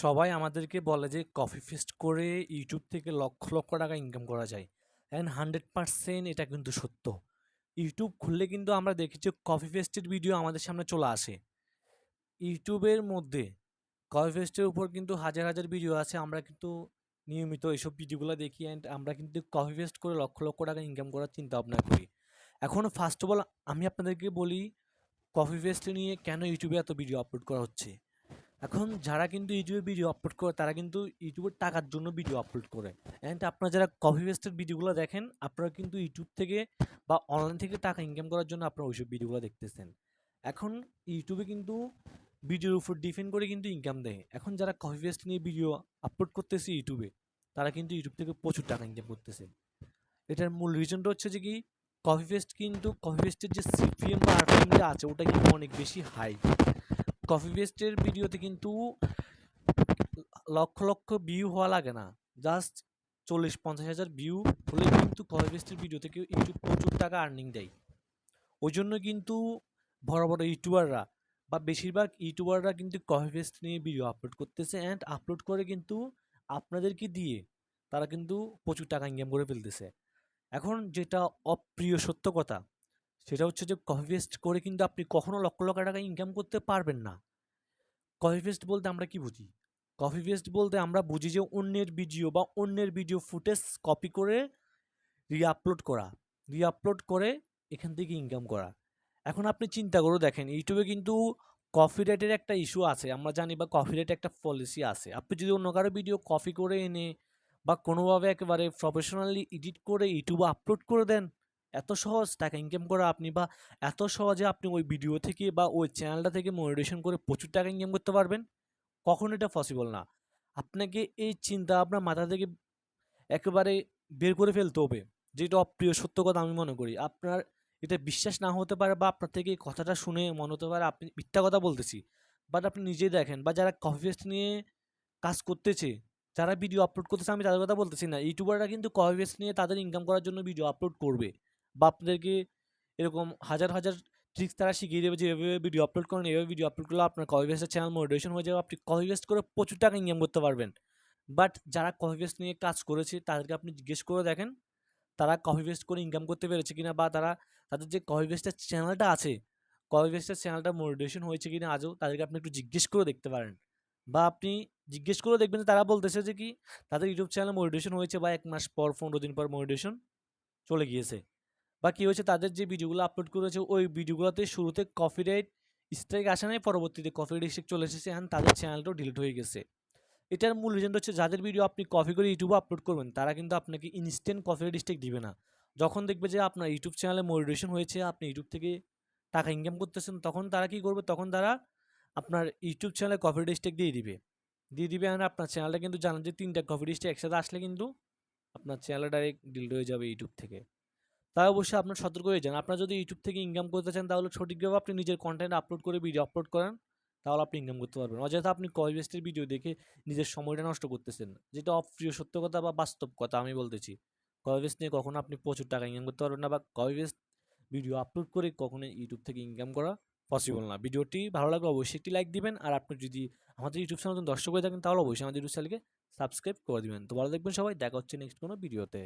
সবাই আমাদেরকে বলে যে, কফি ফেস্ট করে ইউটিউব থেকে লক্ষ লক্ষ টাকা ইনকাম করা যায়। অ্যান্ড হান্ড্রেড পারসেন্ট এটা কিন্তু সত্য। ইউটিউব খুললে কিন্তু আমরা দেখি যে, কফি ফেস্টের ভিডিও আমাদের সামনে চলে আসে। ইউটিউবের মধ্যে কফি ফেস্টের উপর কিন্তু হাজার হাজার ভিডিও আছে। আমরা কিন্তু নিয়মিত এইসব ভিডিওগুলো দেখি অ্যান্ড আমরা কিন্তু কফি ফেস্ট করে লক্ষ লক্ষ টাকা ইনকাম করার চিন্তা ভাবনা করি। এখন ফার্স্ট অফ অল আমি আপনাদেরকে বলি, কফি ফেস্ট নিয়ে কেন ইউটিউবে এত ভিডিও আপলোড করা হচ্ছে? এখন যারা কিন্তু ইউটিউবে ভিডিও আপলোড করে, তারা কিন্তু ইউটিউবের টাকার জন্য ভিডিও আপলোড করে। অ্যান্ড আপনারা যারা কফি পেস্টের ভিডিওগুলো দেখেন, আপনারা কিন্তু ইউটিউব থেকে বা অনলাইন থেকে টাকা ইনকাম করার জন্য আপনারা ওইসব ভিডিওগুলো দেখতেছেন। এখন ইউটিউবে কিন্তু ভিডিওর উপর ডিপেন্ড করে কিন্তু ইনকাম দেয়। এখন যারা কফি পেস্ট নিয়ে ভিডিও আপলোড করতেছে ইউটিউবে, তারা কিন্তু ইউটিউব থেকে প্রচুর টাকা ইনকাম করতেছে। এটার মূল রিজনটা হচ্ছে যে কি কফি পেস্ট কিন্তু কফি পেস্টের যে সিপিএম বা আরপিএম আছে, ওটা কিন্তু অনেক বেশি হাই কফি পেস্টের ভিডিওতে কিন্তু লক্ষ লক্ষ ভিউ হওয়া লাগে না। জাস্ট চল্লিশ, পঞ্চাশ হাজার ভিউ হলে কিন্তু কফি পেস্টের ভিডিও থেকে ইউটিউব প্রচুর টাকা আর্নিং দেয়। ওই জন্য কিন্তু বড় বড় ইউটিউবাররা বা বেশিরভাগ ইউটিউবাররা কিন্তু কফি পেস্ট নিয়ে ভিডিও আপলোড করতেছে অ্যান্ড আপলোড করে কিন্তু আপনাদেরকে দিয়ে তারা কিন্তু প্রচুর টাকা ইনকাম করে ফেলতেছে। এখন যেটা অপ্রিয় সত্য কথা সেটা হচ্ছে যে কফি পেস্ট করে কিন্তু আপনি কখনো লক্ষ লক্ষ টাকা ইনকাম করতে পারবেন না। কফি পেস্ট বলতে আমরা কি বুঝি? কফি পেস্ট বলতে আমরা বুঝি যে অন্যের ভিডিও বা অন্যের ভিডিও ফুটেজ কপি করে রিআপলোড করা রিআপলোড করে এখান থেকে ইনকাম করা। এখন আপনি চিন্তা করে দেখেন ইউটিউবে কিন্তু কফি কপিরাইটের একটা ইস্যু আছে, আমরা জানি বা কফি কপিরাইট একটা পলিসি আছে। আপনি যদি অন্য কারও ভিডিও কপি করে এনে বা কোনোভাবে একেবারে প্রফেশনালি এডিট করে ইউটিউবে আপলোড করে দেন এত সহজ টাকা ইনকাম করা আপনি বা এত সহজে আপনি ওই ভিডিও থেকে বা ওই চ্যানেলটা থেকে মনিটেশন করে প্রচুর টাকা ইনকাম করতে পারবেন? কখনো এটা পসিবল না। আপনাকে এই চিন্তা আপনার মাথা থেকে একেবারে বের করে ফেলতে হবে। যেটা অপ্রিয়, সত্য কথা আমি মনে করি। আপনার এটা বিশ্বাস না হতে পারে বা আপনার থেকে এই কথাটা শুনে মনে হতে পারে আপনি মিথ্যা কথা বলতেছি। বাট আপনি নিজেই দেখেন বা যারা কফি পেস্ট নিয়ে কাজ করতেছে, যারা ভিডিও আপলোড করতেছে, আমি তাদের কথা বলতেছি না। ইউটিউবাররা কিন্তু কফি পেস্ট নিয়ে তাদের ইনকাম করার জন্য ভিডিও আপলোড করবে। বা আপনাদেরকে এরকম হাজার হাজার ট্রিক্স তারা শিখিয়ে দেবে যে এভাবে ভিডিও আপলোড করেন, এভাবে ভিডিও আপলোড করলে আপনার কপি পেস্টের চ্যানেল মোটিভেশন হয়ে যাবে। আপনি কপি পেস্ট করে প্রচুর টাকা ইনকাম করতে পারবেন। বাট যারা কপি পেস্ট নিয়ে কাজ করেছে, তাদেরকে আপনি জিজ্ঞেস করে দেখেন, তারা কপি পেস্ট করে ইনকাম করতে পেরেছে কিনা বা তারা, তাদের যে কপি পেস্টের চ্যানেলটা আছে কপি পেস্টের চ্যানেলটা মোটিভেশন হয়েছে কিনা আজও, তাদেরকে আপনি একটু জিজ্ঞেস করে দেখতে পারেন। বা আপনি জিজ্ঞেস করে দেখবেন যে তারা বলতেছে যে কি, তাদের ইউটিউব চ্যানেলে মোটিভেশন হয়েছে বা এক মাস পর, পনেরো দিন পর মোটিভেশন চলে গিয়েছে। বা কী হয়েছে? তাদের যে ভিডিওগুলো আপলোড করেছে ওই ভিডিওগুলোতে শুরুতে কপিরাইট স্ট্রাইক আসে নাই, পরবর্তীতে কপিরাইট স্ট্রাইক চলে এসেছে অ্যান্ড তাদের চ্যানেলটাও ডিলিট হয়ে গেছে। এটার মূল রিজনটা হচ্ছে, যাদের ভিডিও আপনি কপি করে ইউটিউবে আপলোড করবেন, তারা কিন্তু আপনাকে ইনস্ট্যান্ট কপিরাইট স্ট্রাইক দিবে না। যখন দেখবে যে আপনার ইউটিউব চ্যানেলে মোটিভেশন হয়েছে, আপনি ইউটিউব থেকে টাকা ইনকাম করতেছেন, তখন তারা কি করবে? তখন তারা আপনার ইউটিউব চ্যানেলে কপিরাইট স্ট্রাইক দিয়ে দিবে। দিয়ে দিবে আর আপনার চ্যানেলটা কিন্তু জানেন যে তিনটা কপিরাইট স্ট্রাইক একসাথে আসলে কিন্তু আপনার চ্যানেল ডাইরেক্ট ডিলিট হয়ে যাবে ইউটিউব থেকে। তাই অবশ্যই আপনার সতর্ক হয়ে যান। আপনার যদি ইউটিউব থেকে ইনকাম করতে চান, তাহলে সঠিকভাবে আপনি নিজের কন্টেন্ট আপলোড করে ভিডিও আপলোড করেন, তাহলে আপনি ইনকাম করতে পারবেন। অযথা আপনি কয় বেস্টের ভিডিও দেখে নিজের সময়টা নষ্ট করতেছেন। যেটা অপ্রিয় সত্য কথা বা বাস্তব কথা আমি বলতেছি। কয় বেস্ট নিয়ে কখনো আপনি প্রচুর টাকা ইনকাম করতে পারবেন না বা কয় বেস্ট ভিডিও আপলোড করে কখনো ইউটিউব থেকে ইনকাম করা পসিবল না। ভিডিওটি ভালো লাগলে অবশ্যই একটি লাইক দিবেন, আর আপনি যদি আমাদের ইউটিউব চ্যানেল দর্শক হয়ে থাকেন, তাহলে অবশ্যই আমাদের ইউটিউব চ্যানেলকে সাবস্ক্রাইব করে দিবেন। তো ভালো দেখবেন সবাই, দেখা হচ্ছে নেক্সট কোনো ভিডিওতে